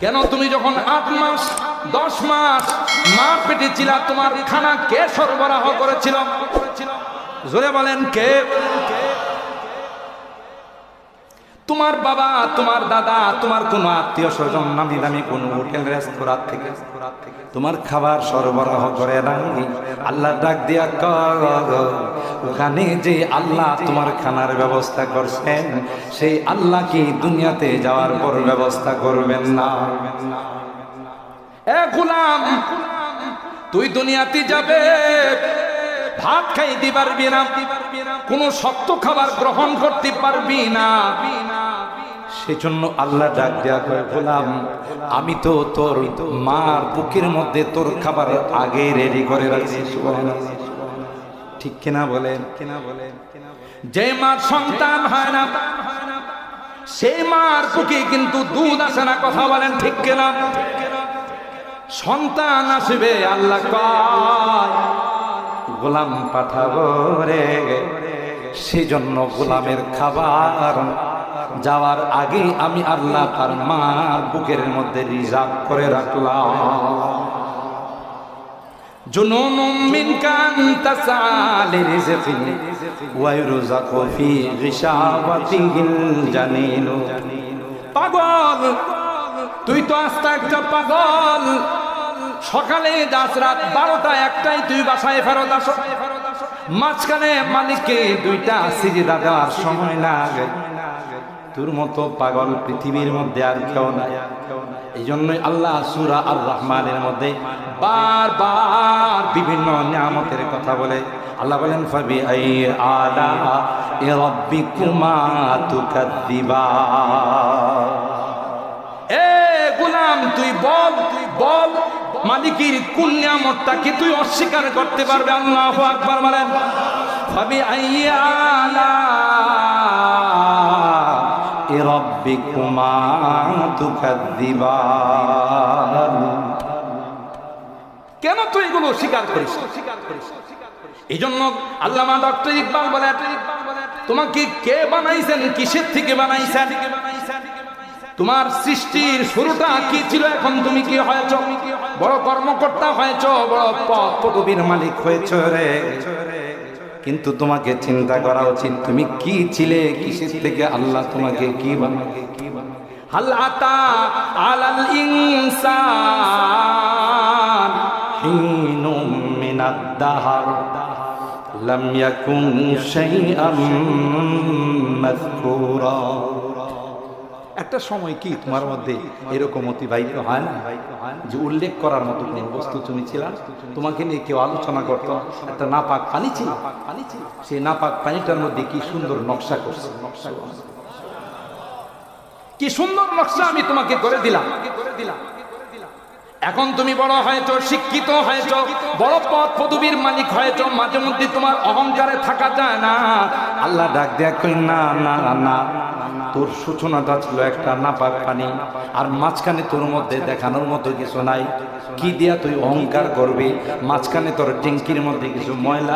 কেন তুমি যখন আট মাস, দশ মাস মা পেটে ছিলা তোমার খানা কে সরবরাহ করেছিল? জোরে বলেন কে? তোমার বাবা, তোমার দাদা, তোমার কোন আত্মীয় স্বজন, নামি দামি কোন হোটেল, রেস্তোরাঁ থেকে তোমার খাবার সরবরাহ করে নাই। আল্লাহ ডাক দিয়া ওখানে যে আল্লাহ তোমার খানার ব্যবস্থা করছেন, সেই আল্লাহ কি দুনিয়াতে যাওয়ার পর ব্যবস্থা করবেন না? এ গোলাম, তুই দুনিয়াতে যাবে, ভাত খাইতে পারবি না কোন শক্ত খাবার গ্রহণ করতে পারবি না। সেজন্য আল্লাহ ডাক দেয়া করে বললাম আমি তো তোর মার বুকের মধ্যে তোর খাবার আগে রেডি করে রাখছি। ঠিক কিনা বলেন? কিনা বলেন যে মার সন্তান হয় না সেই মার বুকে কিন্তু দুধ আসে না, কথা বলেন ঠিক কিনা? সন্তান আসবে, আল্লাহ গোলাম পাঠাবো রে। সেজন্য গোলামের খাবার যাওয়ার আগে আমি আল্লাহ তার মার বুকের মধ্যে রিজার্ভ করে রাখলাম جنون منك أن تسعى لرزق ويرزق في غشاوته الجنين পাগল তুই তো আস্তা একটা পাগল সকালে যাস রাত বারোটা একটাই তুই বাসায় ফেরত আসো মাঝখানে মালিককে দুইটা সিজিদা দেওয়ার সময় লাগে তোর মতো পাগল পৃথিবীর মধ্যে আর কেউ নাই। এই জন্যই আল্লাহ সুরা আর রহমানের মধ্যে বারবার বিভিন্ন নিয়ামতের কথা বলে। আল্লাহ বলেন ফাবি আই আলা এ রব্বিকুমা তুকাদ্দিবা। এ গোলাম, তুই বল তুই বল, মালিকের কোন নিয়ামতটাকে তুই অস্বীকার করতে পারবে? আল্লাহ আকবার বলেন ফাবি আইয়ালা কেন তুই এগুলো স্বীকার করিস এই জন্য ডক্টর ইকবাল বলে তোমাকে কে বানাইছেন, কিসের থেকে বানাইছেন? তোমার সৃষ্টির শুরুটা কি ছিল এখন? তুমি কি হয়েছ? বড় কর্মকর্তা হয়েছ, বড় পদ পদবীর মালিক হয়েছ রে। কিন্তু তোমাকে চিন্তা করা উচিত, তুমি কি ছিলে কিসের থেকে আল্লাহ তোমাকে কি বানাবে হাল আতা লাম ইয়াকুন শাইআম মাযকুরা। একটা সময় কি তোমার মধ্যে এরকম অতিবাহিত হয় না? যে উল্লেখ করার মতো কোনো বস্তু তুমি ছিল? তোমাকে নিয়ে কেউ আলোচনা করতো? একটা নাপাক পানি ছিল? সেই নাপাক পানিটার মধ্যে কি সুন্দর নকশা করছে? নকশা কি সুন্দর নকশা আমি তোমাকে করে দিলাম। এখন তুমি বড় হয়েছ, শিক্ষিত হয়েছ, বড় পদ পদবীর মালিক হয়েছ, মাঝে মধ্যে তোমার অহংকারে থাকা যায় না। আল্লাহ ডাক দেয়া কই না না না তোর সূচনাটা ছিল একটা নাপাক পানি, আর মাঝখানে তোর মধ্যে দেখানোর মতো কিছু নাই। কি দিয়া তুই অহংকার করবি? মাঝখানে তোর ট্যাঙ্কির মধ্যে কিছু ময়লা